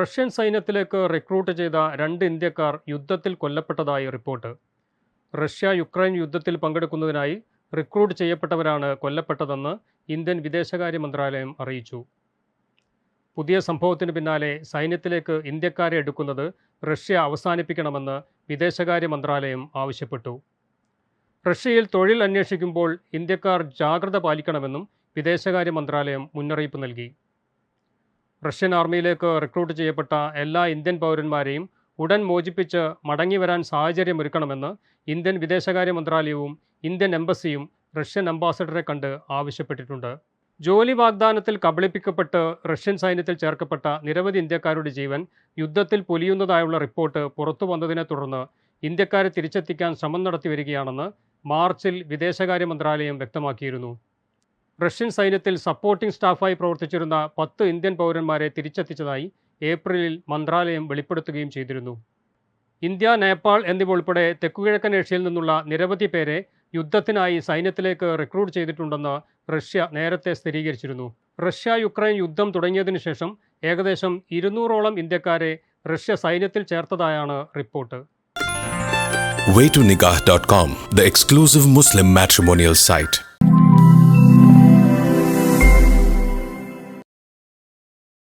Russian സൈന്യത്തിലേക്ക് recruit ചെയ്ത രണ്ട് ഇന്ത്യക്കാർ യുദ്ധത്തിൽ കൊല്ലപ്പെട്ടതായി റിപ്പോർട്ട്. റഷ്യ യുക്രൈൻ യുദ്ധത്തിൽ പങ്കെടുക്കുന്നതിനായി റിക്രൂട്ട് ചെയ്യപ്പെട്ടവരാണ് കൊല്ലപ്പെട്ടതെന്ന് ഇന്ത്യൻ വിദേശകാര്യ മന്ത്രാലയം അറിയിച്ചു. പുതിയ സംഭവത്തിന് പിന്നാലെ സൈന്യത്തിലേക്ക് ഇന്ത്യക്കാരെ എടുക്കുന്നത് റഷ്യ അവസാനിപ്പിക്കണമെന്ന് വിദേശകാര്യ മന്ത്രാലയം ആവശ്യപ്പെട്ടു. റഷ്യയിൽ തൊഴിൽ അന്വേഷിക്കുമ്പോൾ ഇന്ത്യക്കാർ ജാഗ്രത പാലിക്കണമെന്നും വിദേശകാര്യ മന്ത്രാലയം മുന്നറിയിപ്പ് നൽകി. റഷ്യൻ ആർമിയിലേക്ക് റിക്രൂട്ട് ചെയ്യപ്പെട്ട എല്ലാ ഇന്ത്യൻ പൗരന്മാരെയും ഉടൻ മോചിപ്പിച്ച് മടങ്ങിവരാൻ സാഹചര്യമൊരുക്കണമെന്ന് ഇന്ത്യൻ വിദേശകാര്യ മന്ത്രാലയവും ഇന്ത്യൻ എംബസിയും റഷ്യൻ അംബാസഡറെ കണ്ട് ആവശ്യപ്പെട്ടിട്ടുണ്ട്. ജോലി വാഗ്ദാനത്തിൽ കബളിപ്പിക്കപ്പെട്ട് റഷ്യൻ സൈന്യത്തിൽ ചേർക്കപ്പെട്ട നിരവധി ഇന്ത്യക്കാരുടെ ജീവൻ യുദ്ധത്തിൽ പൊലിയുന്നതായുള്ള റിപ്പോർട്ട് പുറത്തു വന്നതിനെ തുടർന്ന് ഇന്ത്യക്കാരെ തിരിച്ചെത്തിക്കാൻ ശ്രമം നടത്തി വരികയാണെന്ന് മാർച്ചിൽ വിദേശകാര്യ മന്ത്രാലയം വ്യക്തമാക്കിയിരുന്നു. റഷ്യൻ സൈന്യത്തിൽ സപ്പോർട്ടിംഗ് സ്റ്റാഫായി പ്രവർത്തിച്ചിരുന്ന പത്ത് ഇന്ത്യൻ പൗരന്മാരെ തിരിച്ചെത്തിച്ചതായി ഏപ്രിലിൽ മന്ത്രാലയം വെളിപ്പെടുത്തുകയും ചെയ്തിരുന്നു. ഇന്ത്യ നേപ്പാൾ എന്നിവ ഉൾപ്പെടെ തെക്കുകിഴക്കൻ ഏഷ്യയിൽ നിന്നുള്ള നിരവധി പേരെ യുദ്ധത്തിനായി സൈന്യത്തിലേക്ക് റിക്രൂട്ട് ചെയ്തിട്ടുണ്ടെന്ന് റഷ്യ നേരത്തെ സ്ഥിരീകരിച്ചിരുന്നു. റഷ്യ യുക്രൈൻ യുദ്ധം തുടങ്ങിയതിനു ശേഷം ഏകദേശം ഇരുന്നൂറോളം ഇന്ത്യക്കാരെ റഷ്യ സൈന്യത്തിൽ ചേർത്തതായാണ് report. Waytonikah.com, the exclusive Muslim matrimonial site.